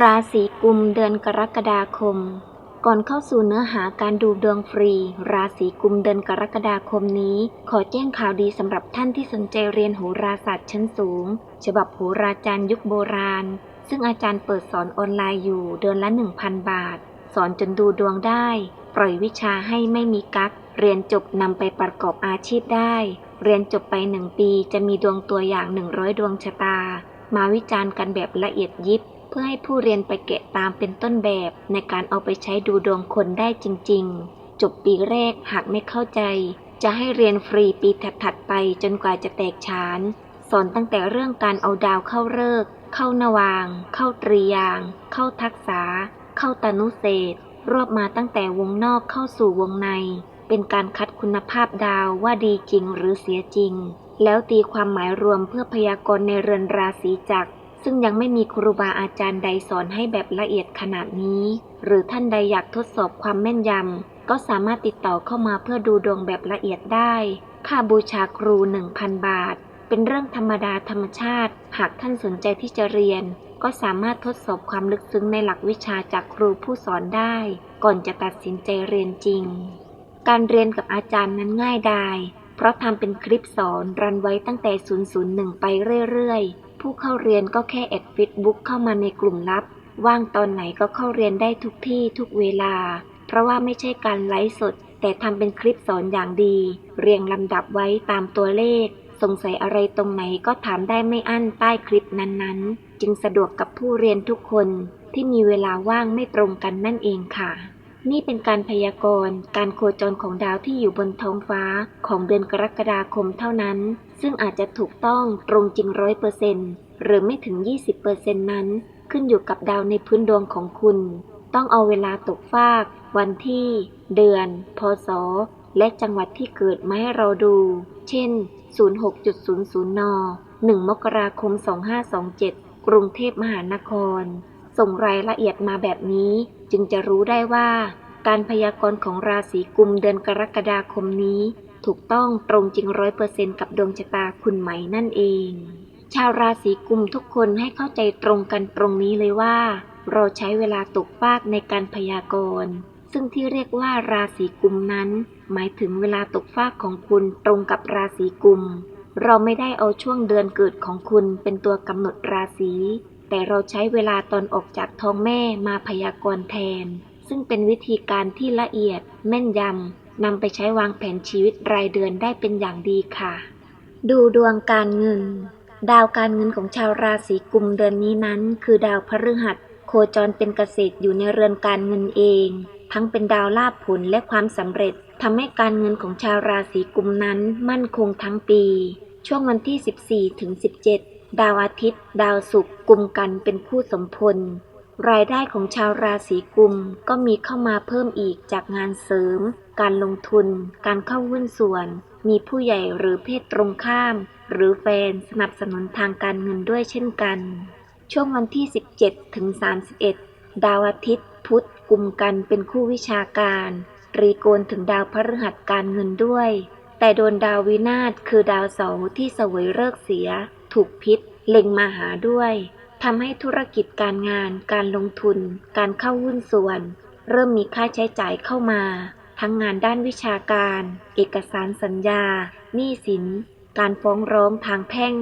ราศีกุมเดือนกรกฎาคม ก่อนเข้าสู่เนื้อหาการดูดวงฟรี ราศีกุมเดือนกรกฎาคมนี้ ขอแจ้งข่าวดีสำหรับท่านที่สนใจเรียนโหราศาสตร์ชั้นสูง ฉบับโหราจารย์ยุคโบราณ ซึ่งอาจารย์เปิดสอนออนไลน์อยู่เดือนละ 1,000 บาท สอนจนดูดวงได้ ปล่อยวิชาให้ไม่มีกักเรียนจบนำไปประกอบอาชีพได้ เรียนจบไปหนึ่งปีจะมีดวงตัวอย่าง 100 ดวงชะตา มาวิจารณ์กันแบบละเอียดยิบ พื่อให้ผู้เรียนไปแกะตามเป็นต้นแบบในการเอาไปใช้ดูดวงคนได้จริง ๆ จบปีแรกหากไม่เข้าใจ จะให้เรียนฟรีปีถัดๆไปจนกว่าจะแตกฉาน สอนตั้งแต่เรื่องการเอาดาวเข้าเลิก เข้านวาง เข้าตรียาง เข้าทักษา เข้าตนุเศษ รวบมาตั้งแต่วงนอกเข้าสู่วงใน เป็นการคัดคุณภาพดาวว่าดีจริงหรือเสียจริง แล้วตีความหมายรวมเพื่อพยากรณ์ในเรือนราศีจักร ซึ่งยังไม่มีครูบาอาจารย์ใดสอนให้แบบละเอียดขนาดนี้ หรือท่านใดอยากทดสอบความแม่นยำ ก็สามารถติดต่อเข้ามาเพื่อดูดวงแบบละเอียดได้ ค่าบูชาครู 1,000 บาท เป็นเรื่องธรรมดาธรรมชาติ หากท่านสนใจที่จะเรียน ก็สามารถทดสอบความลึกซึ้งในหลักวิชาจากครูผู้สอนได้ ก่อนจะตัดสินใจเรียนจริง การเรียนกับอาจารย์นั้นง่ายดายเพราะทำเป็นคลิปสอนรันไว้ตั้งแต่ 001 ไปเรื่อยๆ ผู้เข้าเรียนก็แค่แอดฟิตบุ๊กเข้ามาในกลุ่มลับ ว่างตอนไหนก็เข้าเรียนได้ทุกที่ทุกเวลา เพราะว่าไม่ใช่การไลฟ์สด แต่ทำเป็นคลิปสอนอย่างดี เรียงลำดับไว้ตามตัวเลข สงสัยอะไรตรงไหนก็ถามได้ไม่อั้นใต้คลิปนั้นๆ จึงสะดวกกับผู้เรียนทุกคนที่มีเวลาว่างไม่ตรงกันนั่นเองค่ะ นี่เป็นการพยากรณ์การโคจรของดาวที่อยู่บนท้องฟ้าของเดือนกรกฎาคมเท่านั้น ซึ่งอาจจะถูกต้องตรงจริงร้อยเปอร์เซนต์หรือไม่ถึง 20เปอร์เซนต์นั้น ขึ้นอยู่กับดาวในพื้นดวงของคุณ ต้องเอาเวลาตกฟาก วันที่ เดือน พศ และจังหวัดที่เกิดมาให้เราดู เช่น 06.00 น 1 มกราคม 2527 กรุงเทพมหานคร ส่งรายละเอียดมาแบบนี้จึงจะรู้ได้ว่า การพยากรณ์ของราศีกุมเดือนกรกฎาคมนี้ ถูกต้องตรงจริงร้อยเปอร์เซนกับดวงชะตาคุณไหมนั่นเอง ชาวราศีกุมทุกคนให้เข้าใจตรงกันตรงนี้เลยว่า เราใช้เวลาตกฟากในการพยากรณ์ ซึ่งที่เรียกว่าราศีกุมนั้น หมายถึงเวลาตกฟากของคุณตรงกับราศีกุม เราไม่ได้เอาช่วงเดือนเกิดของคุณเป็นตัวกำหนดราศีแต่เราใช้เวลาตอนออกจากท้องแม่มาพยากรณ์แทน ซึ่งเป็นวิธีการที่ละเอียด แม่นยำนำไปใช้วางแผนชีวิตรายเดือนได้เป็นอย่างดีค่ะ ดูดวงการเงิน ดาวการเงินของชาวราศีกุมเดือนนี้นั้น คือดาวพฤหัส โคจรเป็นเกษตรอยู่ในเรือนการเงินเอง ทั้งเป็นดาวลาภผลและความสำเร็จทำให้การเงินของชาวราศีกุมนั้นมั่นคงทั้งปี ช่วงวันที่ 14ถึง17 ดาวอาทิตย์ ดาวศุกร์กุมกันเป็นคู่สมพล รายได้ของชาวราศีกุมก็มีเข้ามาเพิ่มอีกจากงานเสริม การลงทุน การเข้าหุ้นส่วน มีผู้ใหญ่หรือเพศตรงข้าม หรือแฟนสนับสนุนทางการเงินด้วยเช่นกัน ช่วงวันที่ 17 ถึง 31 ดาวอาทิตย์ พุธกุมกันเป็นคู่วิชาการ รีโกนถึงดาวพฤหัสการเงินด้วย แต่โดนดาววินาศคือดาวเสาร์ที่เสวยเลิกเสีย ถูกพิษเล็งมาหาด้วย ทำให้ธุรกิจการงาน การลงทุน การเข้าหุ้นส่วน เริ่มมีค่าใช้จ่ายเข้ามา ทั้งงานด้านวิชาการ เอกสารสัญญา หนี้สิน การฟ้องร้องทางแพ่ง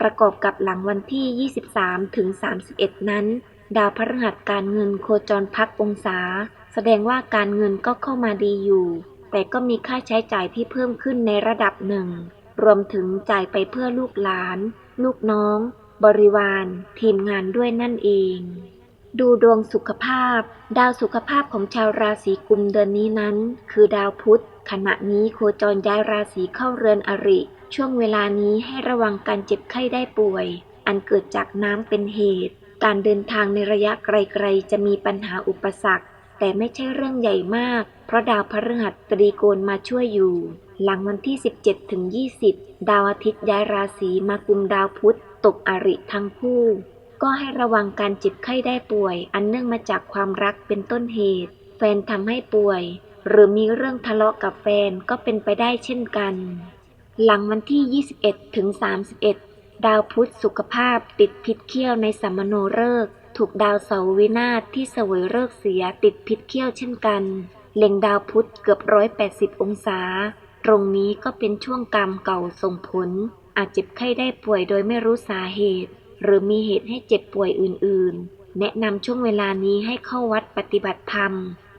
ประกอบกับหลังวันที่ 23 ถึง 31 นั้น ดาวพฤหัสการเงินโคจรพักองศา แสดงว่าการเงินก็เข้ามาดีอยู่ แต่ก็มีค่าใช้จ่ายที่เพิ่มขึ้นในระดับหนึ่ง รวมถึงจ่ายไปเพื่อลูกหลาน ลูกน้อง บริวาร ทีมงานด้วยนั่นเอง ดูดวงสุขภาพ ดาวสุขภาพของชาวราศีกุมเดือนนี้นั้น คือดาวพุธ ขณะนี้โคจรย้ายราศีเข้าเรือนอริ ช่วงเวลานี้ให้ระวังการเจ็บไข้ได้ป่วย อันเกิดจากน้ำเป็นเหตุ การเดินทางในระยะไกลๆ จะมีปัญหาอุปสรรค แต่ไม่ใช่เรื่องใหญ่มาก เพราะดาวพฤหัสตรีโกณมาช่วยอยู่หลังวันที่ 17ถึง20 ดาวอาทิตย์ย้ายราศีมากุมดาวพุธ ตกอริทั้งคู่ ก็ให้ระวังการเจ็บไข้ได้ป่วย อันเนื่องมาจากความรักเป็นต้นเหตุ แฟนทำให้ป่วย หรือมีเรื่องทะเลาะกับแฟนก็เป็นไปได้เช่นกัน หลังวันที่ 21 ถึง 31 ดาวพุธสุขภาพติดพิษเขี้ยวในสัมโนฤกษ์ถูกดาวเสาวินาศที่เสวยเลิกเสียติดพิษเขี้ยวเช่นกัน เล็งดาวพุธเกือบร้อยแปดสิบองศา ตรงนี้ก็เป็นช่วงกรรมเก่าส่งผล อาจเจ็บไข้ได้ป่วยโดยไม่รู้สาเหตุ หรือมีเหตุให้เจ็บป่วยอื่น ๆ แนะนำช่วงเวลานี้ให้เข้าวัดปฏิบัติธรรม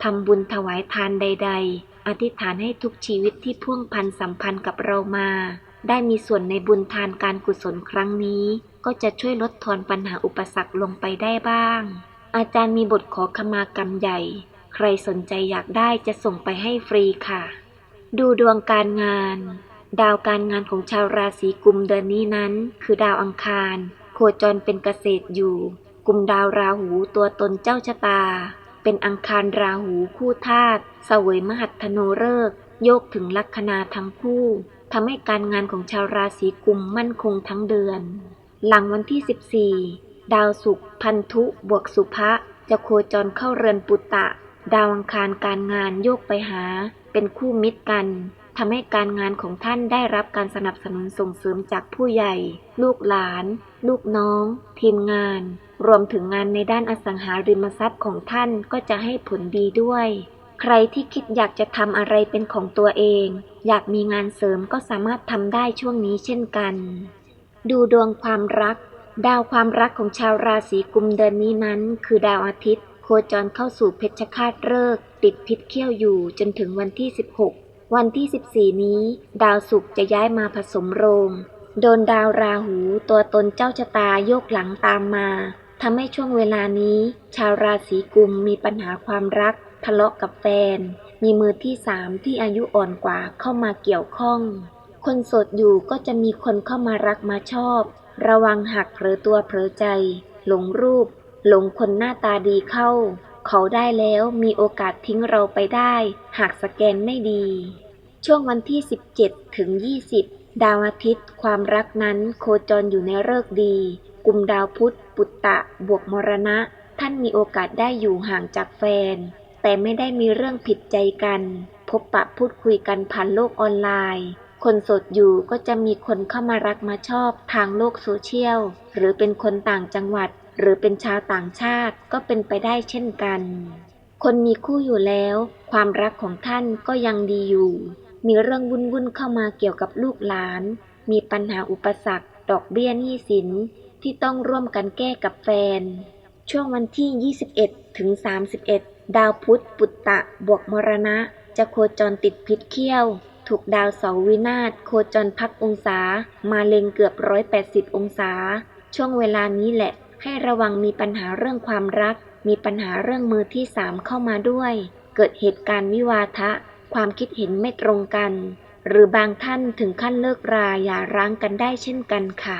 ทำบุญถวายทานใด ๆ อธิษฐานให้ทุกชีวิตที่พ่วงพันสัมพันธ์กับเรามา ได้มีส่วนในบุญทานการกุศลครั้งนี้ ก็จะช่วยลดทอนปัญหาอุปสรรคลงไปได้บ้าง อาจารย์มีบทขอขมากรรมใหญ่ ใครสนใจอยากได้จะส่งไปให้ฟรีค่ะ ดูดวงการงาน ดาวการงานของชาวราศีกุมเดือนนี้นั้น คือดาวอังคาร โคจรเป็นเกษตรอยู่ กลุ่มดาวราหูตัวตนเจ้าชะตา เป็นอังคารราหูคู่ธาตุเสวยมหัตถโนฤกษ์โยกถึงลัคนาทั้งคู่ทำให้การงานของชาวราศีกุมมั่นคงทั้งเดือน หลังวันที่ 14 ดาวศุกร์พันธุบวกสุภะจะโคจรเข้าเรือนปุตตะ ดาวอังคารการงานโยกไปหา เป็นคู่มิตรกัน ทำให้การงานของท่านได้รับการสนับสนุนส่งเสริมจากผู้ใหญ่ ลูกหลาน ลูกน้อง ทีมงาน รวมถึงงานในด้านอสังหาริมทรัพย์ของท่านก็จะให้ผลดีด้วย ใครที่คิดอยากจะทำอะไรเป็นของตัวเอง อยากมีงานเสริมก็สามารถทำได้ช่วงนี้เช่นกัน ดูดวงความรัก ดาวความรักของชาวราศีกุมเดือนนี้นั้น คือดาวอาทิตย์ โคจรเข้าสู่เพชฌฆาตฤกษ์ติดพิษเขี้ยวอยู่จนถึงวันที่ 16 วันที่ 14 นี้ ดาวศุกร์จะย้ายมาผสมโรง โดนดาวราหูตัวตนเจ้าชะตาโยกหลังตามมาทำให้ช่วงเวลานี้ ชาวราศีกุมมีปัญหาความรัก ทะเลาะกับแฟน มีมือที่สามที่อายุอ่อนกว่าเข้ามาเกี่ยวข้อง คนโสดอยู่ก็จะมีคนเข้ามารักมาชอบ ระวังหักหรือตัวเผลอใจ หลงรูป หลงคนหน้าตาดีเข้า เขาได้แล้วมีโอกาสทิ้งเราไปได้ หากสแกนไม่ดี ช่วงวันที่ 17 ถึง 20 ดาวอาทิตย์ ความรักนั้นโคจรอยู่ในฤกษ์ดี กลุ่มดาวพุธ ปุตตะ บวกมรณะ ท่านมีโอกาสได้อยู่ห่างจากแฟน แต่ไม่ได้มีเรื่องผิดใจกัน พบปะพูดคุยกันผ่านโลกออนไลน์ คนโสดอยู่ก็จะมีคนเข้ามารักมาชอบทางโลกโซเชียล หรือเป็นคนต่างจังหวัด หรือเป็นชาวต่างชาติก็เป็นไปได้เช่นกัน คนมีคู่อยู่แล้ว ความรักของท่านก็ยังดีอยู่ มีเรื่องวุ่นๆเข้ามาเกี่ยวกับลูกหลาน มีปัญหาอุปสรรค ดอกเบี้ยหนี้สินที่ต้องร่วมกันแก้กับแฟน ช่วงวันที่ 21 ถึง 31 ดาวพุธปุตตะบวกมรณะ จะโคจรติดพิษเขี้ยว ถูกดาวเสาวินาศโคจรพักองศา มาเล็งเกือบ 180 องศา ช่วงเวลานี้แหละ ให้ระวังมีปัญหาเรื่องความรัก มีปัญหาเรื่องมือที่สามเข้ามาด้วย เกิดเหตุการณ์วิวาทะ ความคิดเห็นไม่ตรงกัน หรือบางท่านถึงขั้นเลิกราอย่าร้างกันได้เช่นกันค่ะ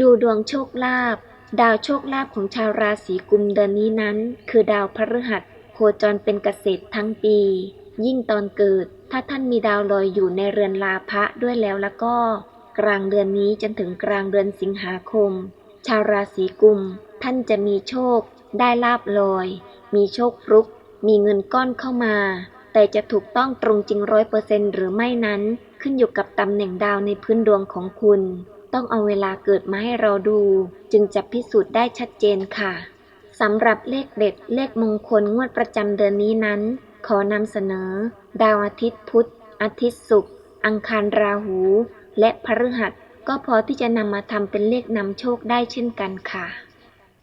ดูดวงโชคลาภดาวโชคลาภของชาวราศีกุมเดือนนี้นั้น คือดาวพฤหัส โคจรเป็นเกษตรทั้งปี ยิ่งตอนเกิด ถ้าท่านมีดาวลอยอยู่ในเรือนลาภะด้วยแล้วแล้วก็ กลางเดือนนี้จนถึงกลางเดือนสิงหาคม ชาวราศีกุม ท่านจะมีโชค ได้ลาบลอย มีโชคฟลุก มีเงินก้อนเข้ามา แต่จะถูกต้องตรงจริงร้อยเปอร์เซ็นหรือไม่นั้นขึ้นอยู่กับตำแหน่งดาวในพื้นดวงของคุณ ต้องเอาเวลาเกิดมาให้เราดู จึงจะพิสูจน์ได้ชัดเจนค่ะสำหรับเลขเด็ดเลขมงคลงวดประจำเดือนนี้นั้น ขอนำเสนอ ดาวอาทิตย์พุธ อาทิตย์ศุกร์อังคารราหู และพฤหัส ก็พอที่จะนำมาทำเป็นเลขนำโชคได้เช่นกันค่ะ